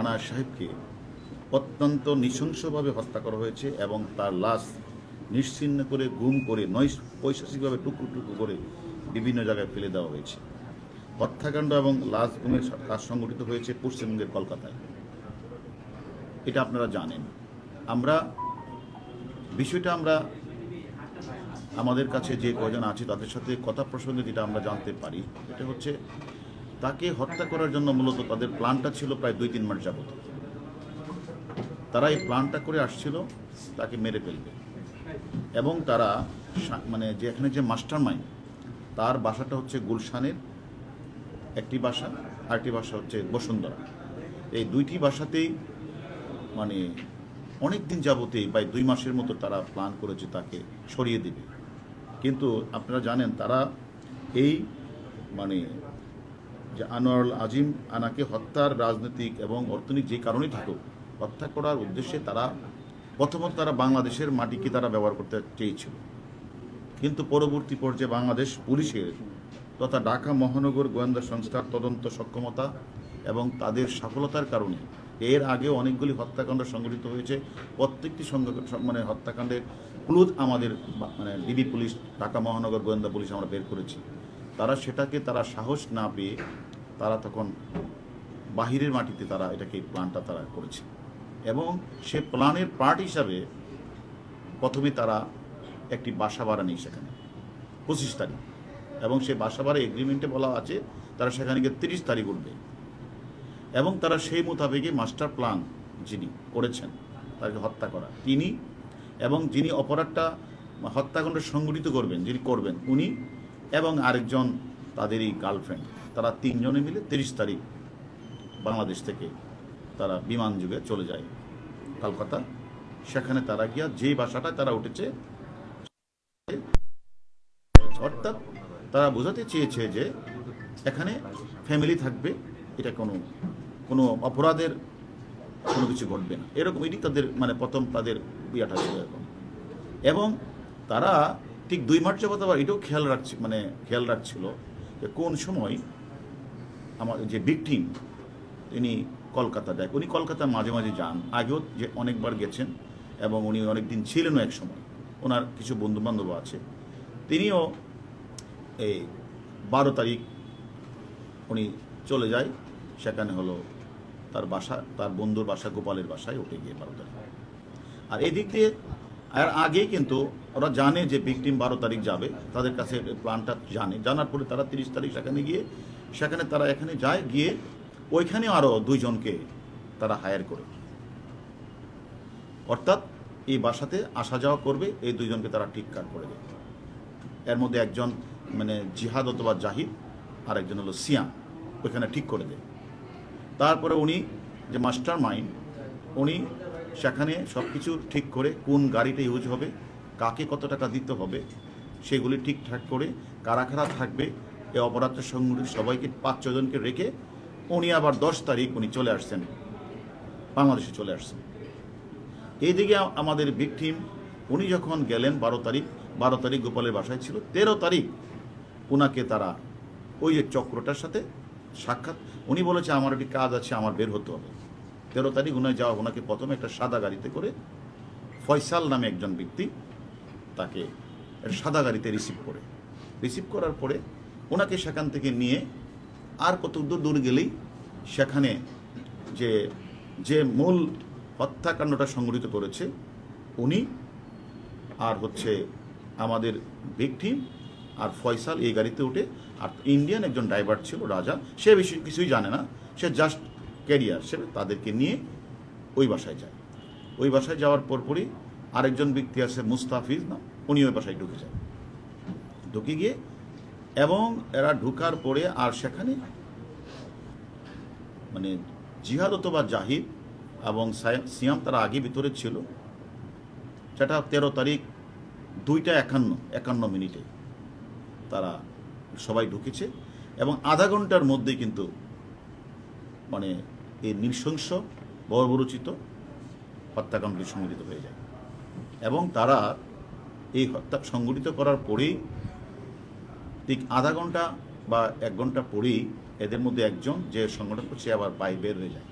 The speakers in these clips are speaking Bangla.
আনার সাহেবকে অত্যন্ত নৃশংসভাবে হত্যা করা হয়েছে এবং তার লাশ নিশ্চিহ্ন করে, গুম করে নয় পৈশাচিকভাবে টুকরো টুকরো করে বিভিন্ন জায়গায় ফেলে দেওয়া হয়েছে। হত্যাকাণ্ড এবং লাশ গুমের কাজ সংগঠিত হয়েছে পশ্চিমবঙ্গের কলকাতায়। এটা আপনারা জানেন। আমরা, বিষয়টা আমরা, আমাদের কাছে যে কজন আছে তাদের সাথে কথা প্রসঙ্গে যেটা আমরা জানতে পারি, এটা হচ্ছে তাকে হত্যা করার জন্য মূলত তাদের প্ল্যানটা ছিল প্রায় দুই, তিন মাস যাবত। তারা এই প্ল্যানটা করে আসছিল, তাকে মেরে ফেলবে। এবং তারা মানে যে এখানে যে মাস্টার মাইন্ড তার বাসাটা হচ্ছে গুলশানের একটি বাসা, আরেকটি বাসা হচ্ছে বসুন্ধরা। এই দুইটি বাসাতেই মানে অনেক দিন যাবতেই প্রায় দুই মাসের মতো তারা প্ল্যান করেছে তাকে সরিয়ে দেবে। কিন্তু আপনারা জানেন, তারা এই মানে যে আনোয়ারুল আজিম আনাকে হত্যার রাজনৈতিক এবং অর্থনৈতিক যে কারণেই থাকুক, হত্যা করার উদ্দেশ্যে তারা, প্রথমত তারা বাংলাদেশের মাটিকে তারা ব্যবহার করতে চেয়েছিল। কিন্তু পরবর্তী পর্যায়ে বাংলাদেশ পুলিশের তথা ঢাকা মহানগর গোয়েন্দা সংস্থার তদন্ত সক্ষমতা এবং তাদের সফলতার কারণে এর আগে অনেকগুলি হত্যাকাণ্ড সংঘটিত হয়েছে। প্রত্যেকটি মানে হত্যাকাণ্ডের ক্লুজ আমাদের মানে ডিবি পুলিশ, ঢাকা মহানগর গোয়েন্দা পুলিশ আমরা বের করেছি। তারা সেটাকে তারা সাহস না পেয়ে তারা তখন বাহিরের মাটিতে তারা এটাকে প্ল্যানটা তারা করেছে। এবং সে প্ল্যানের পার্ট হিসাবে প্রথমে তারা একটি বাসা ভাড়া নেই সেখানে, পঁচিশ তারিখ। এবং সেই বাসা ভাড়া এগ্রিমেন্টে বলা আছে, তারা সেখানে গিয়ে তিরিশ তারিখ উঠবে। এবং তারা সেই মোতাবেকই মাস্টার প্ল্যান যিনি করেছেন, তাকে হত্যা করা। তিনি এবং যিনি অপরাধটা হত্যাকাণ্ড সংগঠিত করবেন, যিনি করবেন, উনি এবং আরেকজন তাদেরই গার্লফ্রেন্ড তারা তিনজনে মিলে তিরিশ তারিখ বাংলাদেশ থেকে তারা বিমান যুগে চলে যায় কলকাতা। সেখানে তারা গিয়া যে বাসাটায় তারা উঠেছে, অর্থাৎ তারা বোঝাতে চেয়েছে যে এখানে ফ্যামিলি থাকবে, এটা কোনো কোনো অপরাধের কোনো কিছু ঘটবে না। এরকম এটি তাদের মানে প্রথম তাদের ইয়েটা ছিল এরকম এবং তারা ঠিক দুই মাস যাবত আবার এটাও খেয়াল রাখছে মানে খেয়াল রাখছিল যে কোন সময় আমার যে ভিকটিম তিনি কলকাতা যায় উনি কলকাতা মাঝে মাঝে যান। আগেও যে অনেকবার গেছেন এবং উনি অনেক দিন ছিলেনও এক সময়। ওনার কিছু বন্ধুবান্ধব আছে। তিনিও এই বারো তারিখ উনি চলে যায়। সেখানে হলো তার বাসা, তার বন্ধুর বাসা, গোপালের বাসায় উঠে গিয়ে বারো তারিখ। আর এই দিক দিয়ে, আর আগে কিন্তু ওরা জানে যে ভিকটিম বারো তারিখ যাবে। তাদের কাছে প্ল্যানটা জানে। জানার পরে তারা তিরিশ তারিখ সেখানে গিয়ে সেখানে তারা এখানে যায়, গিয়ে ওইখানে আরও দুইজনকে তারা হায়ার করে। অর্থাৎ এই বাসাতে আসা যাওয়া করবে, এই দুইজনকে তারা ঠিকঠাক করে দেয় এর মধ্যে একজন মানে জিহাদ অথবা জাহিদ আর একজন হলো সিয়াম, ওইখানে ঠিক করে দেয় তারপরে উনি যে মাস্টার মাইন্ড উনি সেখানে সব কিছু ঠিক করে কোন গাড়িটা ইউজ হবে, কাকে কত টাকা দিতে হবে, সেগুলি ঠিকঠাক করে কারা কারা থাকবে এই অপরাধটা সংগঠিত সবাইকে পাঁচ ছজনকে রেখে উনি আবার দশ তারিখ উনি চলে আসছেন, বাংলাদেশে চলে আসছেন। এইদিকে আমাদের ভিকটিম উনি যখন গেলেন বারো তারিখ বারো তারিখ গোপালের বাসায় ছিল, তেরো তারিখ ওনাকে তারা ওই যে চক্রটার সাথে সাক্ষাৎ, উনি বলেছে, আমার একটি কাজ আছে, আমার বের হতে হবে। তেরো তারিখ উনায় যাওয়া ওনাকে প্রথমে একটা সাদা গাড়িতে করে ফয়সাল নামে একজন ব্যক্তি তাকে সাদা গাড়িতে রিসিভ করে। রিসিভ করার পরে ওনাকে সেখান থেকে নিয়ে আর কত দূর গেলেই সেখানে যে যে মূল হত্যাকাণ্ডটা সংগঠিত করেছে, উনি আর হচ্ছে আমাদের ভিকটিম আর ফয়সাল এই গাড়িতে উঠে, আর ইন্ডিয়ান একজন ড্রাইভার ছিল, রাজা, সে বেশি কিছুই জানে না, সে জাস্ট ক্যারিয়ার সে তাদেরকে নিয়ে ওই বাসায় যায়। ওই বাসায় যাওয়ার পরপরই আরেকজন ব্যক্তি আছে মুস্তাফিজ, না? উনি ওই বাসায় ঢুকে যায়। ঢুকে গিয়ে এবং এরা ঢুকার পরে আর সেখানে মানে জিহাদ অথবা জাহিদ এবং সায়া- সিয়াম তারা আগে ভিতরে ছিল। সেটা তেরো তারিখ দুইটা একান্ন একান্ন মিনিটে তারা সবাই ঢুকেছে এবং আধা ঘণ্টার মধ্যেই কিন্তু মানে এই নৃশংস, বর্বরচিত হত্যাকাণ্ডটি সংঘটিত হয়ে যায়। এবং তারা এই হত্যা সংঘটিত করার পরেই ঠিক আধা ঘণ্টা বা এক ঘণ্টা পরেই এদের মধ্যে একজন যে সংগঠন করছে আবার পায়ে বের হয়ে যায়।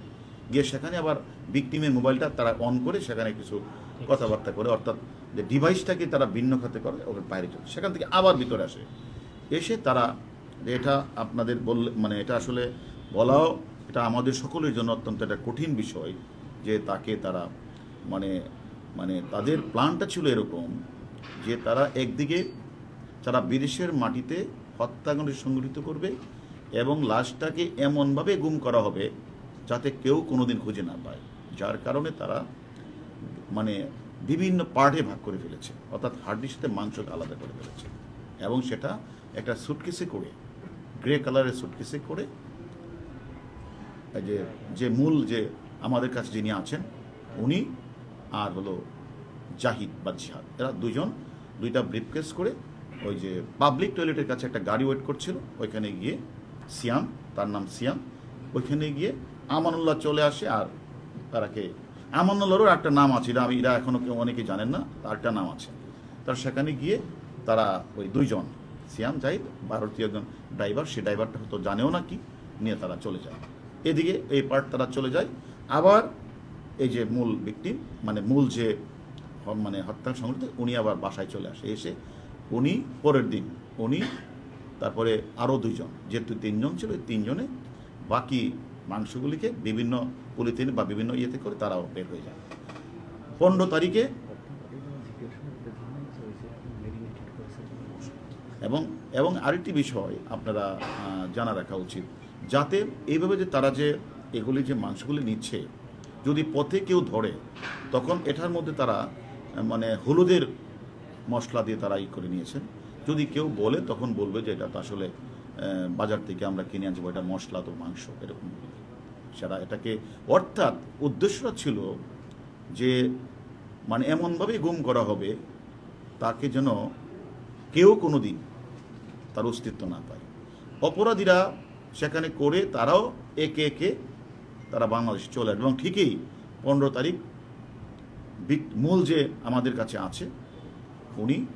গিয়ে সেখানে আবার ভিকটিমের মোবাইলটা তারা অন করে সেখানে কিছু কথাবার্তা করে, অর্থাৎ যে ডিভাইসটাকে তারা ভিন্ন খাতে করে, ওকে বাইরে চলে সেখান থেকে আবার ভিতরে আসে। এসে তারা এটা আপনাদের বললে মানে এটা আসলে বলাও, এটা আমাদের সকলের জন্য অত্যন্ত একটা কঠিন বিষয় যে তাকে তারা মানে মানে তাদের প্ল্যানটা ছিল এরকম যে তারা একদিকে তারা বিদেশের মাটিতে হত্যাকাণ্ড সংগঠিত করবে এবং লাশটাকে এমনভাবে গুম করা হবে যাতে কেউ কোনোদিন খুঁজে না পায়। যার কারণে তারা মানে বিভিন্ন পার্টে ভাগ করে ফেলেছে, অর্থাৎ হাড্ডির সাথে মাংসকে আলাদা করে ফেলেছে এবং সেটা একটা সুটকেসে করে গ্রে কালারের সুটকেসে করে যে যে মূল যে আমাদের কাছে যিনি আছেন, উনি আর হলো জাহিদ বা জিহাদ। এরা দুজন, দুইটা ব্রিফকেস করে ওই যে পাবলিক টয়লেটের কাছে একটা গাড়ি ওয়েট করছিল, ওইখানে গিয়ে সিয়াম, তার নাম সিয়াম, ওইখানে গিয়ে আমানুল্লাহ চলে আসে আর তারাকে, আমানুল্লাহরও একটা নাম আছে এটা এরা এখনও কেউ অনেকে জানেন না, তার একটা নাম আছে। তার সেখানে গিয়ে তারা ওই দুইজন, সিয়াম জাহিদ, ভারতীয় একজন ড্রাইভার সে ড্রাইভারটা হয়তো জানেও না কি, নিয়ে তারা চলে যায়। এদিকে এই পার্ট তারা চলে যায়। আবার এই যে মূল ব্যক্তি মানে মূল যে মানে হত্যা সংগঠিত উনি আবার বাসায় চলে আসে, এসে উনি পরের দিন, উনি তারপরে আরও দুইজন, যেহেতু তিনজন ছিল তিনজনে বাকি মাংসগুলিকে বিভিন্ন পলিথিন বা বিভিন্ন ইয়েতে করে তারাও বের হয়ে যায়। পনেরো তারিখে এবং এবং আরেকটি বিষয় আপনারা জানা রাখা উচিত, যাতে এইভাবে যে তারা যে এগুলি যে মাংসগুলি নিচ্ছে, যদি পথে কেউ ধরে, তখন এটার মধ্যে তারা মানে হলুদের মশলা দিয়ে তারা ই করে নিয়েছেন। যদি কেউ বলে, তখন বলবে যে এটা তো আসলে বাজার থেকে আমরা কিনে আনছি এটা মশলা তো মাংস, এরকম সেটা এটাকে, অর্থাৎ উদ্দেশ্যটা ছিল যে মানে এমনভাবেই গুম করা হবে, তাকে যেন কেউ কোনো দিন তার অস্তিত্ব না পায়। অপরাধীরা সেখানে করে তারাও একে একে তারা বাংলাদেশে চলে এবং ঠিকই পনেরো তারিখ মূল যে আমাদের কাছে আছে উনি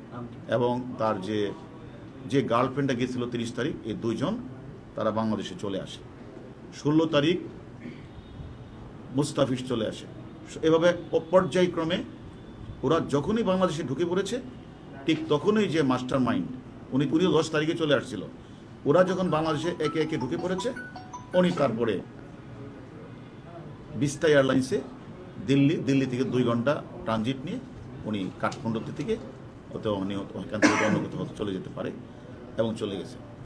এবং তার যে যে গার্লফ্রেন্ডটা গেছিল তিরিশ তারিখ এই দুইজন তারা বাংলাদেশে চলে আসে। ষোলো তারিখ মুস্তাফিজ চলে আসে। এভাবে পর্যায়ক্রমে ওরা যখনই বাংলাদেশে ঢুকে পড়েছে ঠিক তখনই যে মাস্টার মাইন্ড উনি উনিও দশ তারিখে চলে আসছিল। ওরা যখন বাংলাদেশে একে একে ঢুকে পড়েছে উনি তারপরে বিস্তা এয়ারলাইন্সে দিল্লি দিল্লি থেকে দুই ঘণ্টা ট্রানজিট নিয়ে উনি কাঠমান্ডু থেকে হয়তো অনিহত এখান থেকে অন্য চলে যেতে পারে এবং চলে গেছে।